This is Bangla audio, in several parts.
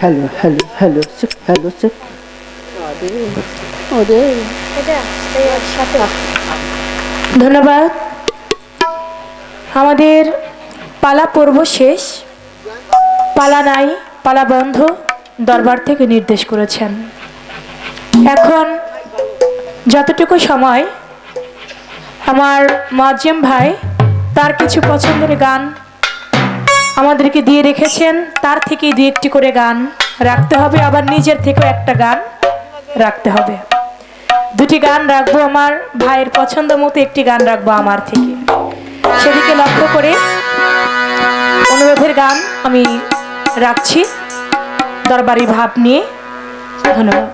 Hello, hello, hello, sir, hello, sir. Ja, det är... Ja, det är... ধন্যবাদ। আমাদের পালা পর্ব শেষ। পালা নাই পালা বন্ধ দরবার থেকে নির্দেশ করেছেন। এখন যতটুকু সময় আমার মাজেম ভাই তার কিছু পছন্দের গান আমাদেরকে দিয়ে রেখেছেন, তার থেকেই দু একটি করে গান। রাখতে হবে, আবার নিজের থেকেও একটা গান রাখতে হবে। দুটি গান রাখব আমার ভাইয়ের পছন্দ মতো, একটি গান রাখব আমার থেকে। সেদিকে লক্ষ্য করে অনুরোধের গান আমি রাখছি। দরবারি ভাব নিয়ে ধন্যবাদ।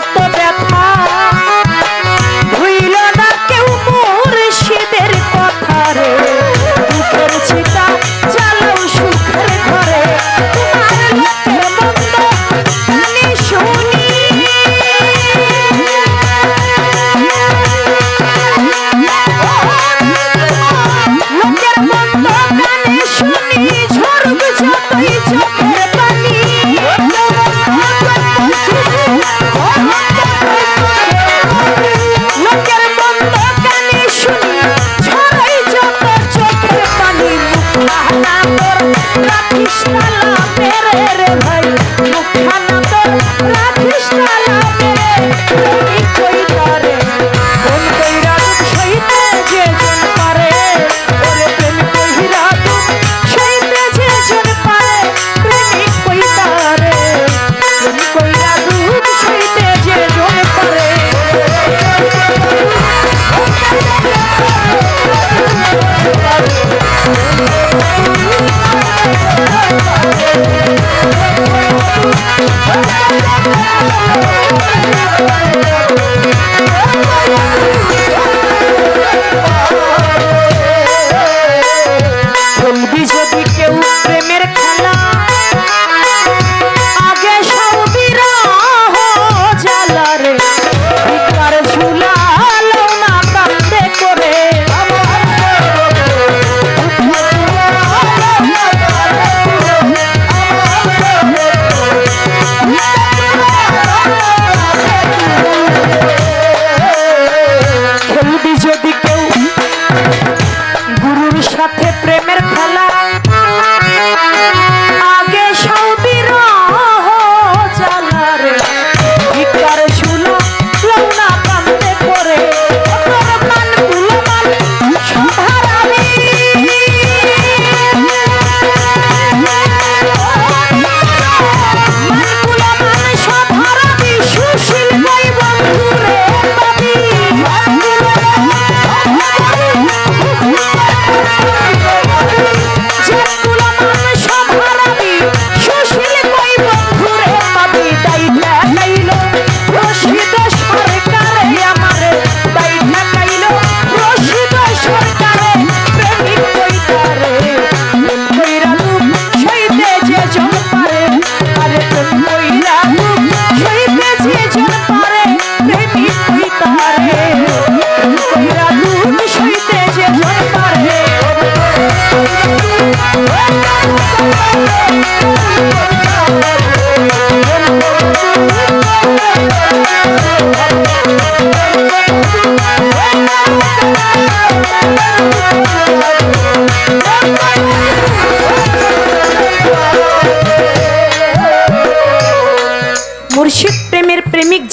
কত ব্যথা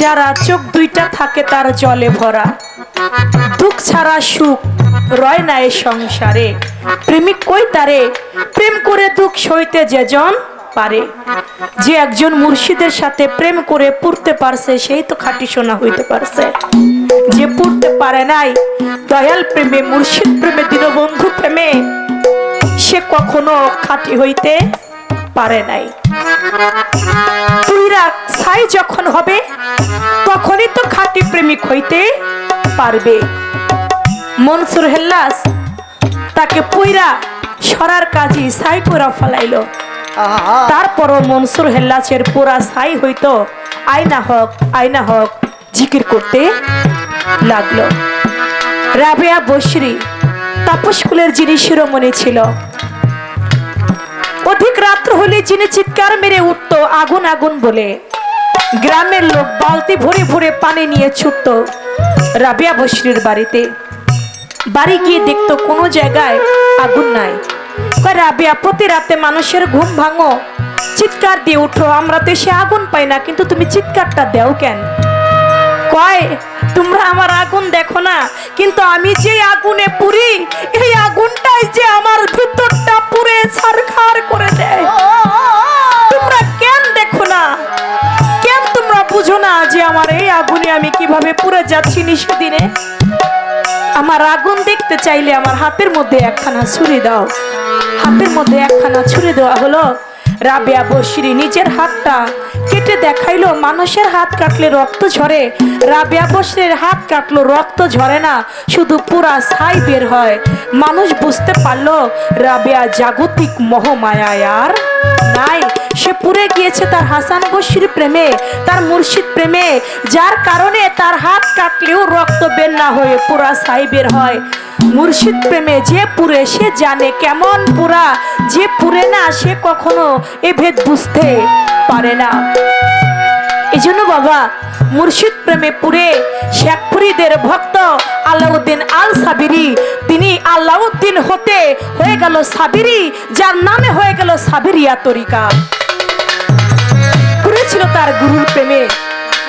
যারা চোখ দুইটা থাকে তার জলে ভরা। দুঃখ ছাড়া সুখ রয় না এ সংসারে। প্রেমিক কই তারে? প্রেম করে দুঃখ সইতে যেজন পারে। যে একজন মুর্শিদের সাথে প্রেম করে পড়তে পারছে, সেই তো খাঁটি সোনা হইতে পারছে। যে পড়তে পারে নাই, দয়াল প্রেমে, মুর্শিদ প্রেমে, দীনবন্ধু প্রেমে, সে কখনো খাঁটি হইতে পারে নাই। তুইরা ছাই যখন হবে, তখনই তো খাঁটি প্রেমিক হইতে পারবে। মনসুর হেল্লাস তাকে পুইরা সরার কাজী ছাই করে ফেলাইলো। তারপরও মনসুর হেল্লাসের পুরা ছাই হইতো আয়না হক আয়না হক জিকির করতে লাগল। রাবেয়া বসরি তাপসকুলের যিনি শিরোমণি ছিল। অধিক রাত্র হলে যিনি চিৎকার মেরে উঠত আগুন আগুন বলে। গ্রামের লোক বালতি ভরে ভরে পানি নিয়ে ছুটত রাবিয়া বসরির বাড়িতে। বাড়ি গিয়ে দেখতো কোনো জায়গায় আগুন নাই। রাবিয়া, প্রতি রাতে মানুষের ঘুম ভাঙো। চিৎকার দিয়ে উঠো, আমরা তো সে আগুন পাই না, কিন্তু তুমি চিৎকারটা দেও কেন? কয়, তোমরা আমার আগুন দেখো না, কিন্তু আমি যে আগুনে পুরি, এই আগুনটাই যে আমার ভিতরটা পুরে ছারখার করে আমার এই আগুনে আমি কীভাবে পুড়ে যাচ্ছি নিশিদিনে আমার আগুন দেখতে চাইলে আমার হাতের মধ্যে একখানা ছুরি দাও। হাতের মধ্যে একখানা ছুরি দেওয়া হলো। রাবেয়া বসিরি নিজের হাতটা কেটে দেখাইলো, মানুষের হাত কাটলে রক্ত ঝরে। রাবেয়া বসিরের হাত কাটলো, রক্ত ঝরে না, শুধু পুরা ছাই বের হয়। মানুষ বুঝতে পারল, রাবেয়া জাগতিক মোহমায়ায় আর নাই। সে পুরে গিয়েছে তার হাসান বসির প্রেমে, তার মুর্শিদ প্রেমে, যার কারণে তার হাত কাটলেও রক্ত বের না হয়ে পুরা ছাই বের হয়। মুর্শিদ প্রেমে যে পুরে সে জানে কেমন পুরা, যে পুরে না, সে কখনো এ ভেদ বুঝতে পারে না। এই জন্য বাবা, মুর্শিদ প্রেমে পুরে শেখপুরীদের ভক্ত আলাউদ্দিন আল সাবিরি তিনি আলাউদ্দিন হতে হয়ে গেল সাবিরি, যার নামে হয়ে গেল সাবিরিয়া তরিকা। ছিল তার গুরুর প্রেমে।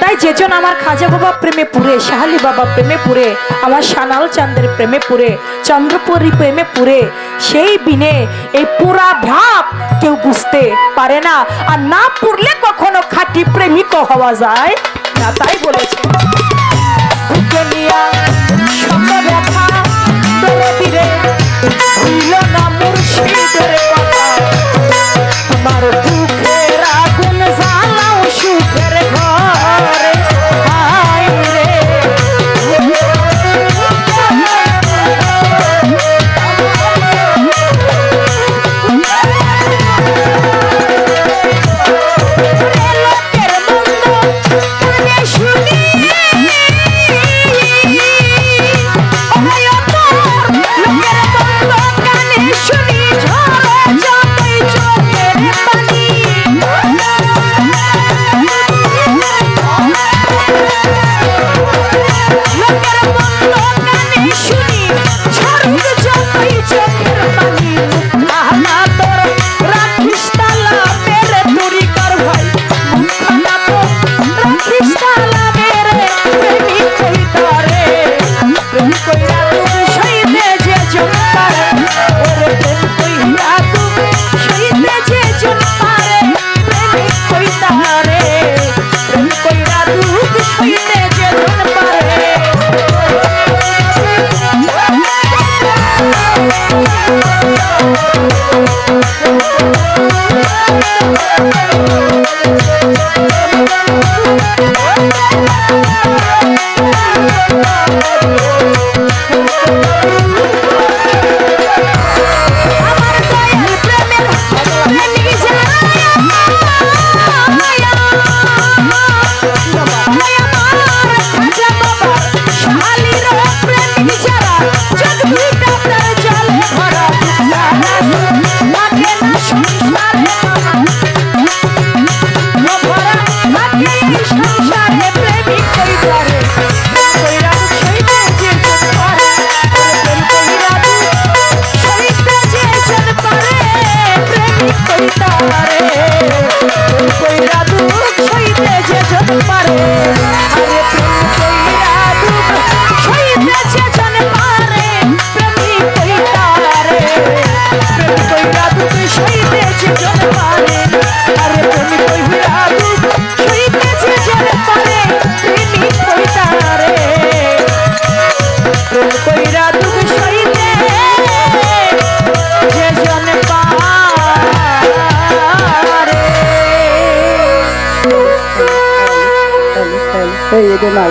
তাই যেজন আমার খাজা বাবা প্রেমে পুরে, শাহালি বাবা প্রেমে পুরে, আমার সানাল চান্দের প্রেমে পুরে, চন্দ্রপুরী প্রেমে পুরে, সেই বিনে এই পুরা ভাব কেউ বুঝতে পারে না। আর না পুরলে কখনো খাঁটি প্রেমিক হওয়া যায়। না, তাই বলেছে।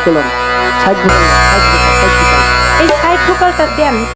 ভোকাল সাইড ভোকাল এই সাইড ভোকালটা দেন।